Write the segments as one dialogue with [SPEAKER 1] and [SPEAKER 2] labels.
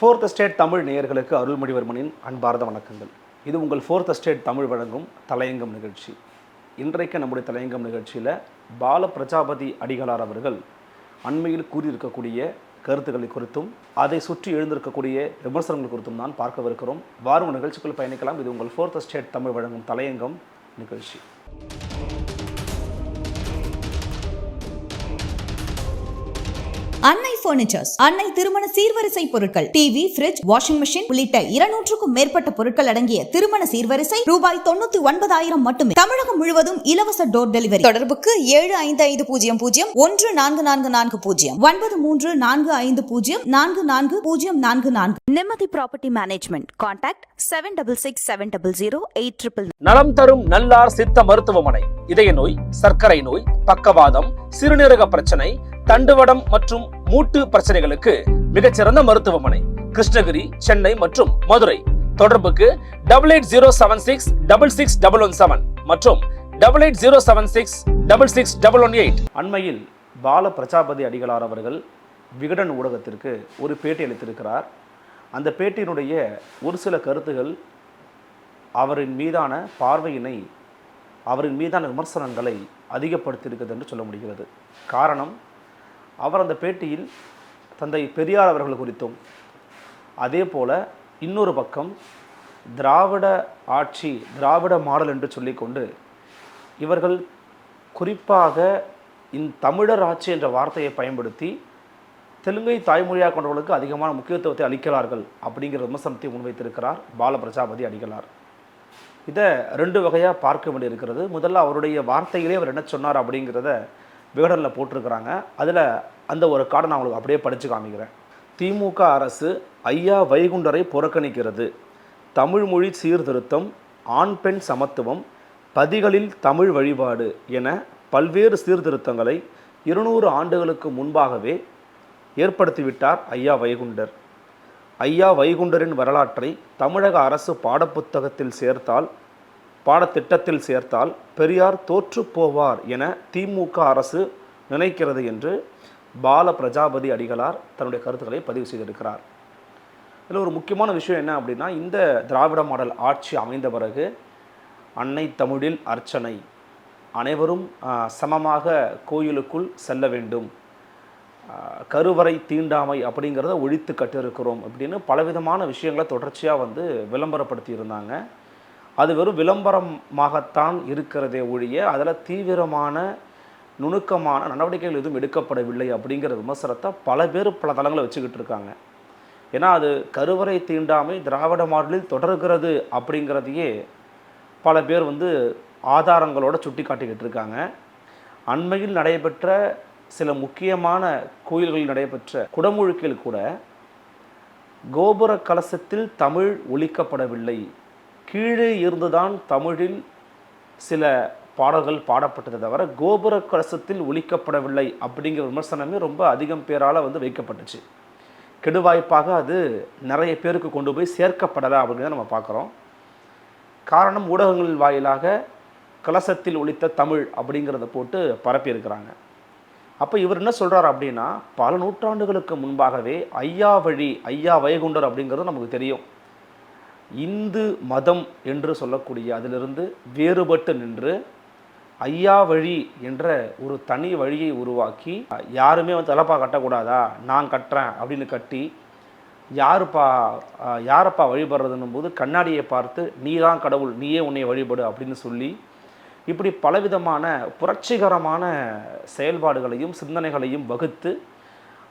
[SPEAKER 1] Fourth state Tamil நேயர்களுக்கு அருள்மொழிவர்மனின் அன்பார்ந்த வணக்கங்கள். இது உங்கள் ஃபோர்த் ஸ்டேட் தமிழ் வழங்கும் தலையங்கம் நிகழ்ச்சி. இன்றைக்கு நம்முடைய தலையங்கம் நிகழ்ச்சியில் பால பிரஜாபதி அடிகளார் அவர்கள் அண்மையில் கூறியிருக்கக்கூடிய கருத்துக்களை குறித்தும் அதை சுற்றி எழுந்திருக்கக்கூடிய விமர்சனங்கள் குறித்தும் தான் பார்க்கவிருக்கிறோம். வாரம் நிகழ்ச்சிக்குள் பயணிக்கலாம். இது உங்கள் ஃபோர்த் ஸ்டேட் தமிழ் வழங்கும் தலையங்கம் நிகழ்ச்சி.
[SPEAKER 2] அன்னை பர்னிச்சர்ஸ் அன்னை திருமண சீர்வரிசை பொருட்கள் டிவி ஃபிரிட்ஜ் வாஷிங் மெஷின் உள்ளிட்ட இருநூற்றுக்கும் மேற்பட்ட பொருட்கள் அடங்கிய திருமண சீர்வரிசை ரூபாய் தொண்ணூத்தி ஒன்பதாயிரம் மட்டுமே. தமிழகம் முழுவதும் இலவச டோர் டெலிவரி தொடர்புக்கு ஏழு ஐந்து ஐந்து பூஜ்ஜியம் பூஜ்ஜியம் ஒன்று நான்கு நான்கு நான்கு பூஜ்ஜியம் ஒன்பது மூன்று நான்கு ஐந்து பூஜ்ஜியம் நான்கு நான்கு பூஜ்ஜியம் நான்கு நான்கு.
[SPEAKER 3] Nimati Property Management. Contact 766700
[SPEAKER 1] நலம் தரும் நல்லார் சித்த மருத்துவமனை. இதய நோய் சர்க்கரை நோய் பக்கவாதம் சிறுநீரக பிரச்சனை தண்டுவடம் மற்றும் மூட்டு பிரச்சனைகளுக்கு மிகச்சிறந்த மருத்துவமனை. கிருஷ்ணகிரி சென்னை மற்றும் மதுரை. தொடர்புக்கு double eight zero seven six double six double one seven மற்றும் double eight zero seven six double six double one eight அண்மையில் பால பிரஜாபதி அடிகளார் அவர்கள் விகடன் ஊடகத்திற்கு ஒரு பேட்டி அளித்திருக்கிறார். அந்த பேட்டியினுடைய ஒரு சில கருத்துகள் அவரின் மீதான பார்வையினை அவரின் மீதான விமர்சனங்களை அதிகப்படுத்தியிருக்கிறது என்று சொல்ல முடிகிறது. காரணம் அவர் அந்த பேட்டியில் தந்தை பெரியார் அவர்கள் குறித்தும் அதே போல இன்னொரு பக்கம் திராவிட ஆட்சி திராவிட மாடல் என்று சொல்லிக்கொண்டு இவர்கள் குறிப்பாக இந் தமிழர் ஆட்சி என்ற வார்த்தையை பயன்படுத்தி தெலுங்கை தாய்மொழியாக கொண்டவர்களுக்கு அதிகமான முக்கியத்துவத்தை அளிக்கிறார்கள் அப்படிங்கிற விமர்சனத்தை முன்வைத்திருக்கிறார் பால பிரஜாபதி அடிகளார். இதை ரெண்டு வகையாக பார்க்க வேண்டியிருக்கிறது. முதல்ல அவருடைய வார்த்தையிலே அவர் என்ன சொன்னார் அப்படிங்கிறத விகடனில் போட்டிருக்கிறாங்க. அதில் அந்த ஒரு கார்டை நான் உங்களுக்கு அப்படியே படித்து காமிக்கிறேன். திமுக அரசு ஐயா வைகுண்டரை புறக்கணிக்கிறது. தமிழ் மொழி சீர்திருத்தம் ஆண் பெண் சமத்துவம் பதிகளில் தமிழ் வழிபாடு என பல்வேறு சீர்திருத்தங்களை இருநூறு ஆண்டுகளுக்கு முன்பாகவே ஏற்படுத்திவிட்டார் ஐயா வைகுண்டர். ஐயா வைகுண்டரின் வரலாற்றை தமிழக அரசு பாடப்புத்தகத்தில் சேர்த்தால் பாடத்திட்டத்தில் சேர்த்தால் பெரியார் தோற்றுப்போவார் என திமுக அரசு நினைக்கிறது என்று பால பிரஜாபதி அடிகளார் தன்னுடைய கருத்துக்களை பதிவு செய்திருக்கிறார். இதில் ஒரு முக்கியமான விஷயம் என்ன அப்படின்னா இந்த திராவிட மாடல் ஆட்சி அமைந்த பிறகு அன்னை தமிழில் அர்ச்சனை. அனைவரும் சமமாக கோயிலுக்குள் செல்ல வேண்டும். கருவறை தீண்டாமை அப்படிங்கிறத ஒழித்து கட்டிருக்கிறோம் அப்படின்னு பலவிதமான விஷயங்களை தொடர்ச்சியாக வந்து விளம்பரப்படுத்தி இருந்தாங்க அது வெறும் விளம்பரமாகத்தான் இருக்கிறதே ஒழிய அதில் தீவிரமான நுணுக்கமான நடவடிக்கைகள் எதுவும் எடுக்கப்படவில்லை அப்படிங்கிற விமர்சனத்தை பல பேர் பல தளங்களை வச்சுக்கிட்டு இருக்காங்க. ஏன்னா அது கருவறை தீண்டாமை திராவிட மாடலில் தொடர்கிறது அப்படிங்கிறதையே பல பேர் வந்து ஆதாரங்களோடு சுட்டி காட்டிக்கிட்டு இருக்காங்க. அண்மையில் நடைபெற்ற சில முக்கியமான கோயில்களில் நடைபெற்ற குடமுழுக்கில் கூட கோபுர கலசத்தில் தமிழ் ஒழிக்கப்படவில்லை கீழே இருந்துதான் தமிழில் சில பாடல்கள் பாடப்பட்டதை தவிர கோபுர கலசத்தில் ஒழிக்கப்படவில்லை அப்படிங்கிற விமர்சனமே ரொம்ப அதிகம் பேரால் வந்து வைக்கப்பட்டுச்சு. கெடுவாய்ப்பாக அது நிறைய பேருக்கு கொண்டு போய் சேர்க்கப்படலை அப்படிங்கிறத நம்ம பார்க்குறோம். காரணம் ஊடகங்கள் வாயிலாக கலசத்தில் ஒழித்த தமிழ் அப்படிங்கிறத போட்டு பரப்பியிருக்கிறாங்க அப்போ இவர் என்ன சொல்கிறார் அப்படின்னா பல நூற்றாண்டுகளுக்கு முன்பாகவே ஐயா வழி ஐயா வைகுண்டர் அப்படிங்கிறது நமக்கு தெரியும். இந்து மதம் என்று சொல்லக்கூடிய அதிலிருந்து வேறுபட்டு நின்று ஐயா வழி என்ற ஒரு தனி வழியை உருவாக்கி யாருமே வந்து தலைப்பா கட்டக்கூடாதா? நான் கட்டுறேன் அப்படின்னு கட்டி யாருப்பா யாரப்பா வழிபடுறதுன்னும் போது கண்ணாடியை பார்த்து நீ தான் கடவுள் நீயே உன்னை வழிபடு அப்படின்னு சொல்லி இப்படி பலவிதமான புரட்சிகரமான செயல்பாடுகளையும் சிந்தனைகளையும் வகுத்து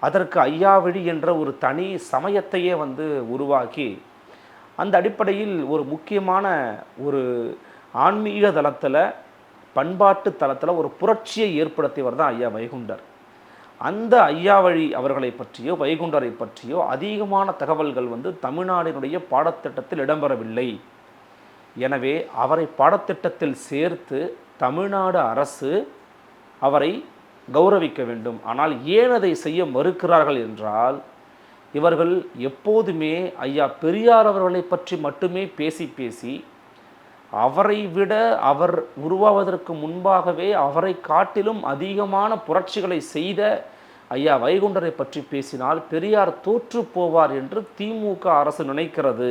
[SPEAKER 1] அதற்கு ஐயாவழி என்ற ஒரு தனி சமயத்தையே வந்து உருவாக்கி அந்த அடிப்படையில் ஒரு முக்கியமான ஒரு ஆன்மீக தளத்தில் பண்பாட்டு தளத்தில் ஒரு புரட்சியை ஏற்படுத்தியவர் தான் ஐயா வைகுண்டர். அந்த ஐயாவழி அவர்களை பற்றியோ வைகுண்டரை பற்றியோ அதிகமான தகவல்கள் வந்து தமிழ்நாடினுடைய பாடத்திட்டத்தில் இடம்பெறவில்லை. எனவே அவரை பாடத்திட்டத்தில் சேர்த்து தமிழ்நாடு அரசு அவரை கௌரவிக்க வேண்டும். ஆனால் ஏன் அதை செய்ய மறுக்கிறார்கள் என்றால் இவர்கள் எப்போதுமே ஐயா பெரியார் அவர்களை பற்றி மட்டுமே பேசி பேசி அவரை விட அவர் உருவாவதற்கு முன்பாகவே அவரை காட்டிலும் அதிகமான புரட்சிகளை செய்த ஐயா வைகுண்டரை பற்றி பேசினால் பெரியார் தோற்று போவார் என்று திமுக அரசு நினைக்கிறது.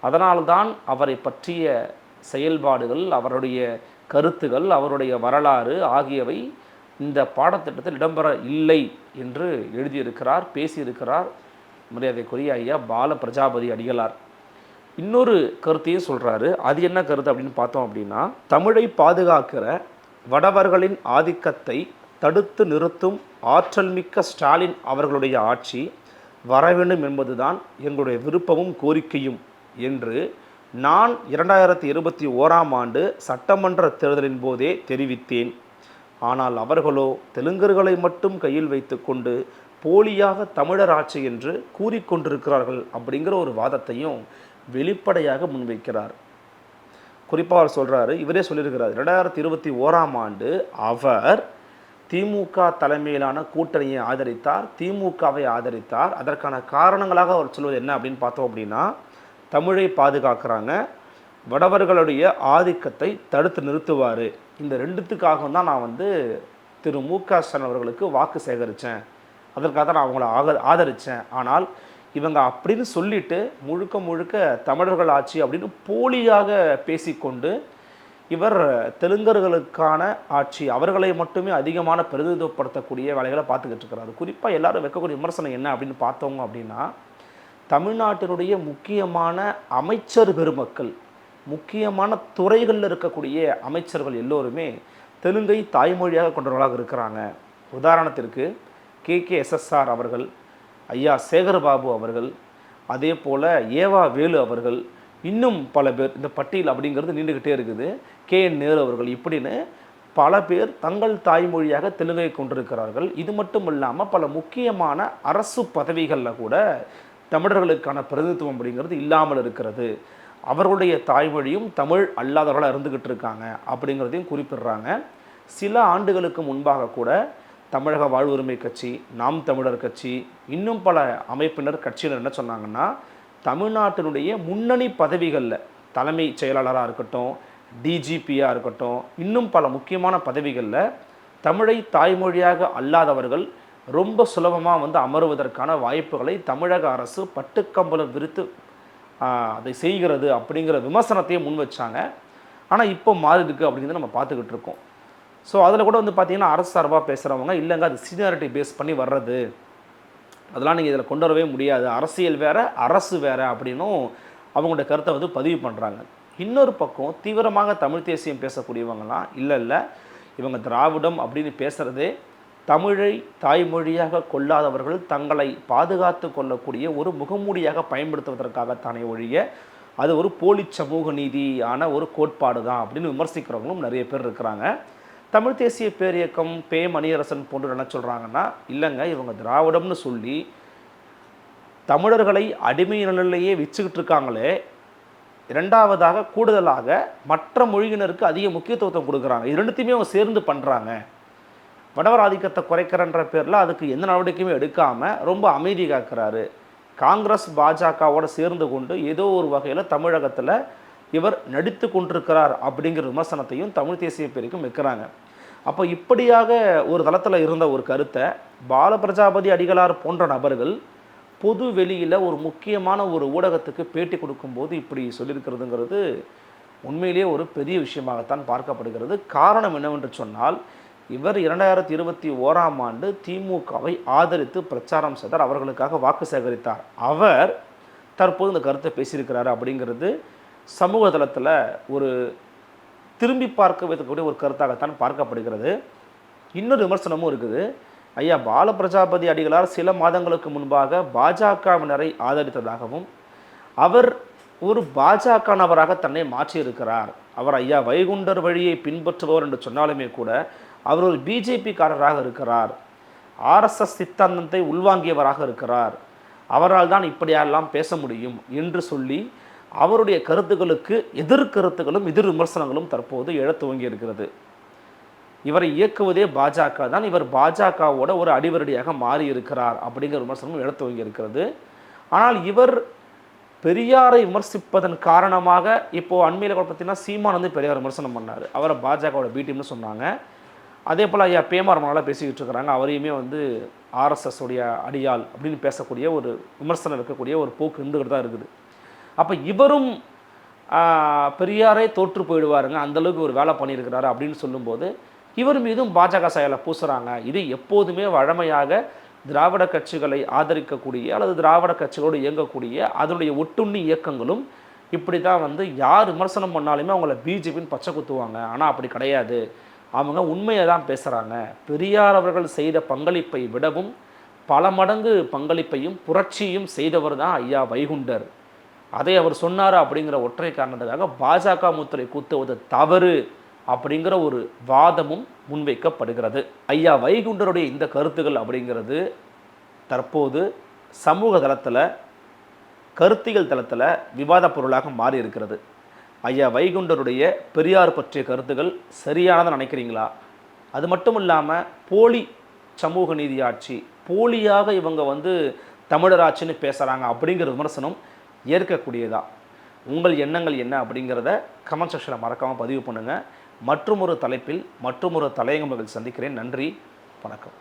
[SPEAKER 1] அதனால்தான் அவரை பற்றிய செயல்பாடுகள் அவருடைய கருத்துகள் அவருடைய வரலாறு ஆகியவை இந்த பாடத்திட்டத்தில் இடம்பெற இல்லை என்று எழுதியிருக்கிறார் பேசியிருக்கிறார். மரியாதைக்குரிய ஐயா பால பிரஜாபதி அடிகளார். இன்னொரு கருத்தையும் சொல்கிறாரு அது என்ன கருத்து அப்படின்னு பார்த்தோம் அப்படின்னா தமிழை பாதுகாக்கிற வடவர்களின் ஆதிக்கத்தை தடுத்து நிறுத்தும் ஆற்றல் மிக்க ஸ்டாலின் அவர்களுடைய ஆட்சி வர வேண்டும் என்பதுதான் எங்களுடைய விருப்பமும் கோரிக்கையும் என்று நான் இரண்டாயிரத்தி இருபத்தி ஓராம் ஆண்டு சட்டமன்ற தேர்தலின் போதே தெரிவித்தேன். ஆனால் அவர்களோ தெலுங்கர்களை மட்டும் கையில் வைத்துக்கொண்டு போலியாக தமிழர் ஆட்சி என்று கூறிக்கொண்டிருக்கிறார்கள் அப்படிங்கிற ஒரு வாதத்தையும் வெளிப்படையாக முன்வைக்கிறார். குறிப்பாக அவர் சொல்கிறாரு இவரே சொல்லியிருக்கிறார் ரெண்டாயிரத்தி இருபத்தி ஓராம் ஆண்டு அவர் திமுக தலைமையிலான கூட்டணியை ஆதரித்தார் திமுகவை ஆதரித்தார். அதற்கான காரணங்களாக அவர் சொல்வது என்ன அப்படின்னு பார்த்தோம் அப்படின்னா தமிழை பாதுகாக்கிறாங்க வடவர்களுடைய ஆதிக்கத்தை தடுத்து நிறுத்துவார். இந்த ரெண்டுத்துக்காகவும் தான் நான் வந்து திரு மு க ஸ்டாலின் அவர்களுக்கு வாக்கு சேகரித்தேன் அதற்காக தான் நான் அவங்கள ஆக ஆதரித்தேன் ஆனால் இவங்க அப்படின்னு சொல்லிட்டு முழுக்க முழுக்க தமிழர்கள் ஆட்சி அப்படின்னு போலியாக பேசிக்கொண்டு இவர் தெலுங்கர்களுக்கான ஆட்சி அவர்களை மட்டுமே அதிகமான பிரதிநிதித்துவப்படுத்தக்கூடிய வேலைகளை பார்த்துக்கிட்டு இருக்கிறாரு குறிப்பாக எல்லாரும் வைக்கக்கூடிய விமர்சனம் என்ன அப்படின்னு பார்த்தோங்க அப்படின்னா தமிழ்நாட்டினுடைய முக்கியமான அமைச்சர் பெருமக்கள் முக்கியமான துறைகளில் இருக்கக்கூடிய அமைச்சர்கள் எல்லோருமே தெலுங்கை தாய்மொழியாக கொண்டவர்களாக இருக்கிறாங்க. உதாரணத்திற்கு கே கே எஸ்எஸ்ஆர் அவர்கள் ஐயா சேகர்பாபு அவர்கள் அதே போல் ஏவா வேலு அவர்கள் இன்னும் பல பேர் இந்த பட்டியல் அப்படிங்கிறது நீண்டுக்கிட்டே இருக்குது. கே என் நேரு அவர்கள் இப்படின்னு பல பேர் தங்கள் தாய்மொழியாக தெலுங்கை கொண்டிருக்கிறார்கள். இது மட்டும் இல்லாமல் பல முக்கியமான அரசு பதவிகளில் கூட தமிழர்களுக்கான பிரதிநிதித்துவம் அப்படிங்கிறது இல்லாமல் இருக்கிறது. அவர்களுடைய தாய்மொழியும் தமிழ் அல்லாதவர்களாக இருந்துக்கிட்டு இருக்காங்க அப்படிங்கிறதையும் குறிப்பிடுறாங்க. சில ஆண்டுகளுக்கு முன்பாக கூட தமிழக வாழ்வுரிமை கட்சி நாம் தமிழர் கட்சி இன்னும் பல அமைப்பினர் கட்சியினர் என்ன சொன்னாங்கன்னா தமிழ்நாட்டினுடைய முன்னணி பதவிகளில் தலைமை செயலாளராக இருக்கட்டும் டிஜிபியாக இருக்கட்டும் இன்னும் பல முக்கியமான பதவிகளில் தமிழை தாய்மொழியாக அல்லாதவர்கள் ரொம்ப சுலபமாக வந்து அமருவதற்கான வாய்ப்புகளை தமிழக அரசு பட்டுக்கம்பலம் விரித்து அதை செய்கிறது அப்படிங்கிற விமர்சனத்தையே முன் வச்சாங்க. ஆனால் இப்போ மாறி இருக்கு அப்படிங்கிறத நம்ம பார்த்துக்கிட்டு இருக்கோம். ஸோ அதில் கூட வந்து பார்த்தீங்கன்னா அரசு சார்பாக பேசுகிறவங்க இல்லைங்க அது சீனியாரிட்டி பேஸ் பண்ணி வர்றது. அதெல்லாம் நீங்கள் இதில் கொண்டு வரவே முடியாது. அரசியல் வேறு அரசு வேறு அப்படின்னும் அவங்களோட கருத்தை வந்து பதிவு பண்ணுறாங்க இன்னொரு பக்கம் தீவிரமாக தமிழ் தேசியம் பேசக்கூடியவங்கலாம் இல்லை இல்லை. இவங்க திராவிடம் அப்படின்னு பேசுகிறதே தமிழை தாய்மொழியாக கொள்ளாதவர்கள் தங்களை பாதுகாத்து கொள்ளக்கூடிய ஒரு முகமூடியாக பயன்படுத்துவதற்காகத்தானே ஒழிய அது ஒரு போலி சமூக நீதியான ஒரு கோட்பாடு தான் அப்படின்னு விமர்சிக்கிறவங்களும் நிறைய பேர் இருக்கிறாங்க. தமிழ் தேசிய பேரியக்கம் பே மணியரசன் போன்று என்ன சொல்கிறாங்கன்னா இல்லைங்க இவங்க திராவிடம்னு சொல்லி தமிழர்களை அடிமை நிலையிலேயே வச்சுக்கிட்டு இருக்காங்களே இரண்டாவதாக கூடுதலாக மற்ற மொழியினருக்கு அதிக முக்கியத்துவத்தை கொடுக்குறாங்க. இது ரெண்டுத்தையுமே அவங்க சேர்ந்து பண்ணுறாங்க வடவர் ஆதிக்கத்தை குறைக்கிறன்ற பேரில் அதுக்கு எந்த நடவடிக்கையுமே எடுக்காமல் ரொம்ப அமைதி காக்கிறாரு. காங்கிரஸ் பாஜகவோட சேர்ந்து கொண்டு ஏதோ ஒரு வகையில் தமிழகத்தில் இவர் நடித்து கொண்டிருக்கிறார் அப்படிங்கிற விமர்சனத்தையும் தமிழ் தேசிய பேருக்கும் வைக்கிறாங்க அப்போ இப்படியாக ஒரு தளத்தில் இருந்த ஒரு கருத்தை பால பிரஜாபதி அடிகளார் போன்ற நபர்கள் பொது வெளியில் ஒரு முக்கியமான ஒரு ஊடகத்துக்கு பேட்டி கொடுக்கும்போது இப்படி சொல்லியிருக்கிறதுங்கிறது உண்மையிலேயே ஒரு பெரிய விஷயமாகத்தான் பார்க்கப்படுகிறது. காரணம் என்னவென்று சொன்னால் இவர் இரண்டாயிரத்தி இருபத்தி ஓராம் ஆண்டு திமுகவை ஆதரித்து பிரச்சாரம் செய்தார். அவர்களுக்காக வாக்கு சேகரித்தார். அவர் தற்போது இந்த கருத்தை பேசியிருக்கிறார் அப்படிங்கிறது சமூக தளத்தில் ஒரு திரும்பி பார்க்க வைக்கக்கூடிய ஒரு கருத்தாகத்தான் பார்க்கப்படுகிறது. இன்னொரு விமர்சனமும் இருக்குது. ஐயா பால பிரஜாபதி அடிகளார் சில மாதங்களுக்கு முன்பாக பாஜகவினரை ஆதரித்ததாகவும் அவர் ஒரு பாஜக நபராக தன்னை மாற்றியிருக்கிறார். அவர் ஐயா வைகுண்டர் வழியை பின்பற்றுபவர் என்று சொன்னாலுமே கூட அவர் ஒரு பிஜேபிக்காரராக இருக்கிறார். ஆர்எஸ்எஸ் சித்தாந்தத்தை உள்வாங்கியவராக இருக்கிறார். அவரால் தான் இப்படியெல்லாம் பேச முடியும் என்று சொல்லி அவருடைய கருத்துக்களுக்கு எதிர்கருத்துகளும் எதிர் விமர்சனங்களும் தற்போது எழத் துவங்கி இருக்கிறது. இவரை இயக்குவதே பாஜக தான். இவர் பாஜகவோட ஒரு அடிவரடியாக மாறி இருக்கிறார் அப்படிங்கிற விமர்சனமும் எழத் துவங்கி இருக்கிறது. ஆனால் இவர் பெரியாரை விமர்சிப்பதன் காரணமாக இப்போது அண்மையில் கூட பார்த்தீங்கன்னா சீமான் வந்து பெரியார் விமர்சனம் பண்ணார். அவரை பாஜகவோட பி சொன்னாங்க. அதே போல் ஐயா பேமார் மனலாம் பேசிக்கிட்டு இருக்கிறாங்க. அவரையுமே வந்து ஆர்எஸ்எஸ் உடைய அடியாள் அப்படின்னு பேசக்கூடிய ஒரு விமர்சனம் இருக்கக்கூடிய ஒரு போக்கு இருந்துகிட்டு தான் இருக்குது. அப்போ இவரும் பெரியாரே தோற்று போயிடுவாருங்க. அந்த அளவுக்கு ஒரு வேலை பண்ணியிருக்கிறாரு அப்படின்னு சொல்லும்போது இவர் மீதும் பாஜக செயலை பூசுகிறாங்க இது எப்போதுமே வழமையாக திராவிட கட்சிகளை ஆதரிக்கக்கூடிய அல்லது திராவிட கட்சிகளோடு இயங்கக்கூடிய அதனுடைய ஒட்டுண்ணி இயக்கங்களும் இப்படி தான் வந்து யார் விமர்சனம் பண்ணாலுமே அவங்கள பிஜேபின்னு பச்சை குத்துவாங்க. ஆனால் அப்படி கிடையாது. அவங்க உண்மையை தான் பேசுகிறாங்க பெரியார் அவர்கள் செய்த பங்களிப்பை விடவும் பல மடங்கு பங்களிப்பையும் புரட்சியும் செய்தவர் தான் ஐயா வைகுண்டர். அதை அவர் சொன்னார் அப்படிங்கிற ஒற்றை காரணத்துக்காக பாஜக முத்திரை கூத்துவது தவறு அப்படிங்கிற ஒரு வாதமும் முன்வைக்கப்படுகிறது. ஐயா வைகுண்டருடைய இந்த கருத்துகள் அப்படிங்கிறது தற்போது சமூக தளத்தில் கருத்தியல் தளத்தில் விவாத பொருளாக மாறி இருக்கிறது ஐயா வைகுண்டருடைய பெரியார் பற்றிய கருத்துக்கள் சரியானதை நினைக்கிறீங்களா? அது மட்டும் இல்லாமல் போலி சமூக நீதி ஆட்சி போலியாக இவங்க வந்து தமிழர் ஆட்சின்னு பேசுகிறாங்க அப்படிங்கிற விமர்சனம் ஏற்கக்கூடியதா? உங்கள் எண்ணங்கள் என்ன அப்படிங்கிறத கமெண்ட் செக்ஷனில் மறக்காமல் பதிவு பண்ணுங்கள் மற்றொரு தலைப்பில் மற்றொரு தலையங்கங்கள் சந்திக்கிறேன். நன்றி. வணக்கம்.